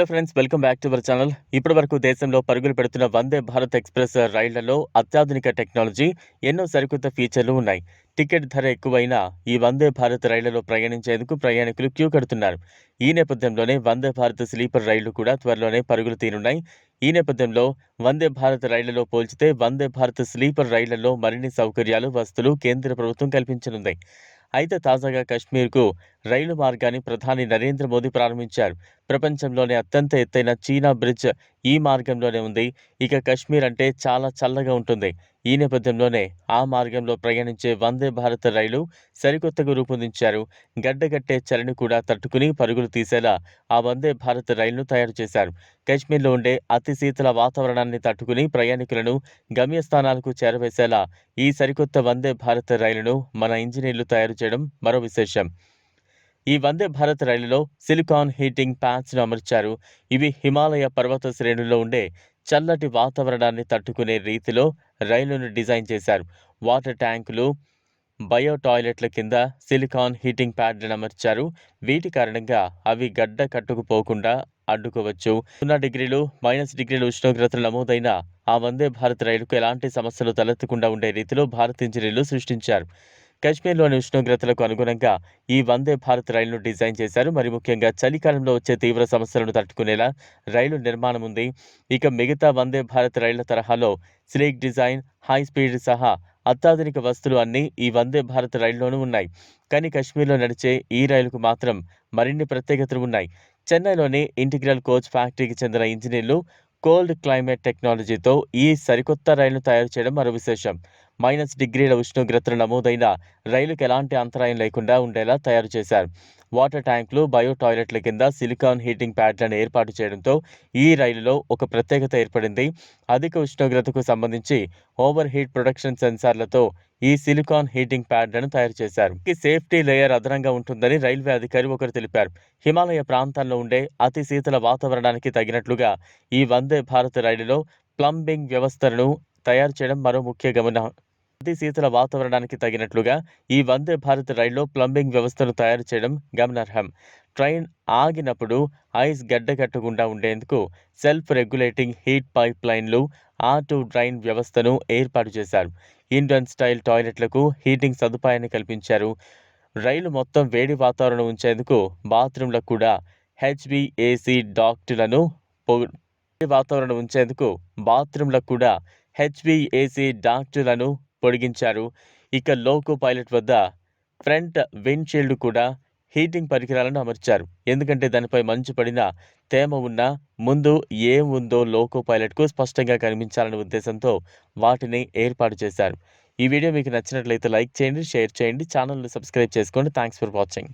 Hello friends welcome back to our channel. ఇప్పటి వరకు దేశంలో పరుగులు పెడుతున్న వందే భారత్ ఎక్స్ప్రెస్ రైళ్ళలో అత్యాధునిక టెక్నాలజీ ఎన్నో సరికొత్త ఫీచర్లు ఉన్నాయి. టికెట్ ధర ఎక్కువైనా ఈ వందే భారత్ రైళ్ళలో ప్రయాణించేందుకు ప్రయాణికులు క్యూ కడుతున్నారు. ఈ నేపథ్యంలోనే వందే భారత్ స్లీపర్ రైళ్ళు కూడా త్వరలోనే పరుగులు తీరున్నాయి. ఈ నేపథ్యంలో వందే భారత్ రైళ్ళలో పోల్చితే వందే భారత్ స్లీపర్ రైళ్ళలో మరిన్ని సౌకర్యాలు వస్తువులు కేంద్ర ప్రభుత్వం కల్పించనుంది. అయితే తాజాగా కశ్మీర్కు రైలు మార్గాన్ని ప్రధాని నరేంద్ర మోదీ ప్రారంభించారు. ప్రపంచంలోనే అత్యంత ఎత్తైన చీనా బ్రిడ్జ్ ఈ మార్గంలోనే ఉంది. ఇక కశ్మీర్ అంటే చాలా చల్లగా ఉంటుంది. ఈ నేపథ్యంలోనే ఆ మార్గంలో ప్రయాణించే వందే భారత్ రైలు సరికొత్తగా రూపొందించారు. గడ్డగట్టే చలిని కూడా తట్టుకుని పరుగులు తీసేలా ఆ వందే భారత్ రైలును తయారు చేశారు. కశ్మీర్లో ఉండే అతి శీతల వాతావరణాన్ని తట్టుకుని ప్రయాణికులను గమ్యస్థానాలకు చేరవేసేలా ఈ సరికొత్త వందే భారత్ రైలును మన ఇంజనీర్లు తయారు చేయడం మరో విశేషం. ఈ వందే భారత్ రైలులో సిలికాన్ హీటింగ్ ప్యాచ్ను అమర్చారు. ఇవి హిమాలయ పర్వత శ్రేణుల్లో ఉండే చల్లటి వాతావరణాన్ని తట్టుకునే రీతిలో రైలును డిజైన్ చేశారు. వాటర్ ట్యాంకులు బయో టాయిలెట్ల కింద సిలికాన్ హీటింగ్ ప్యాడ్లను అమర్చారు. వీటి కారణంగా అవి గడ్డ కట్టుకుపోకుండా అడ్డుకోవచ్చు. సున్నా డిగ్రీలు మైనస్ డిగ్రీలు ఉష్ణోగ్రతలు నమోదైన ఆ వందే భారత్ రైలుకు ఎలాంటి సమస్యలు తలెత్తకుండా ఉండే రీతిలో భారత్ ఇంజనీర్లు సృష్టించారు. కశ్మీర్లోని ఉష్ణోగ్రతలకు అనుగుణంగా ఈ వందే భారత్ రైలును డిజైన్ చేశారు. మరి ముఖ్యంగా చలికాలంలో వచ్చే తీవ్ర సమస్యలను తట్టుకునేలా రైలు నిర్మాణం ఉంది. ఇక మిగతా వందే భారత్ రైళ్ళ తరహాలో స్లీక్ డిజైన్ హై స్పీడ్ సహా అత్యాధునిక వస్తువులు అన్నీ ఈ వందే భారత్ రైల్లోనూ ఉన్నాయి. కానీ కశ్మీర్లో నడిచే ఈ రైలుకు మాత్రం మరిన్ని ప్రత్యేకతలు ఉన్నాయి. చెన్నైలోని ఇంటిగ్రల్ కోచ్ ఫ్యాక్టరీకి చెందిన ఇంజనీర్లు కోల్డ్ క్లైమేట్ టెక్నాలజీతో ఈ సరికొత్త రైలును తయారు చేయడం మరో విశేషం. మైనస్ డిగ్రీల ఉష్ణోగ్రతలు నమోదైన రైలుకు ఎలాంటి అంతరాయం లేకుండా ఉండేలా తయారు చేశారు. వాటర్ ట్యాంకులు బయో టాయిలెట్ల కింద సిలికాన్ హీటింగ్ ప్యాడ్లను ఏర్పాటు చేయడంతో ఈ రైలులో ఒక ప్రత్యేకత ఏర్పడింది. అధిక ఉష్ణోగ్రతకు సంబంధించి ఓవర్ హీట్ ప్రొడక్షన్ సెన్సార్లతో ఈ సిలికాన్ హీటింగ్ ప్యాడ్లను తయారు చేశారు. ఈ సేఫ్టీ లేయర్ అదనంగా ఉంటుందని రైల్వే అధికారి ఒకరు తెలిపారు. హిమాలయ ప్రాంతాల్లో ఉండే అతి శీతల వాతావరణానికి తగినట్లుగా ఈ వందే భారత్ రైలులో ప్లంబింగ్ వ్యవస్థలను తయారు చేయడం మరో ముఖ్య గమనం శీతల వాతావరణానికి తగినట్లుగా ఈ వందే భారత్ రైల్లో ప్లంబింగ్ వ్యవస్థను తయారు చేయడం గమనార్హం. ట్రైన్ ఆగినప్పుడు ఐస్ గడ్డకట్టకుండా ఉండేందుకు సెల్ఫ్ రెగ్యులేటింగ్ హీట్ పైప్ లైన్లు టు డ్రైన్ వ్యవస్థను ఏర్పాటు చేశారు. ఇండియన్ స్టైల్ టాయిలెట్లకు హీటింగ్ సదుపాయాన్ని కల్పించారు. రైలు మొత్తం వేడి వాతావరణం ఉంచేందుకు బాత్రూంలకు కూడా హెచ్బిఏసి డాక్టులను వాతావరణం ఉంచేందుకు బాత్రూంలకు కూడా హెచ్బిఏసి డాక్టులను పొడిగించారు. ఇక లోకో పైలట్ వద్ద ఫ్రంట్ విండ్షీల్డ్ కూడా హీటింగ్ పరికరాలను అమర్చారు. ఎందుకంటే దానిపై మంచు పడిన తేమ ఉన్న ముందు ఏం ఉందో లోకో పైలట్కు స్పష్టంగా కనిపించాలనే ఉద్దేశంతో వాటిని ఏర్పాటు చేశారు. ఈ వీడియో మీకు నచ్చినట్లయితే లైక్ చేయండి షేర్ చేయండి ఛానల్ను సబ్స్క్రైబ్ చేసుకోండి. Thanks for watching.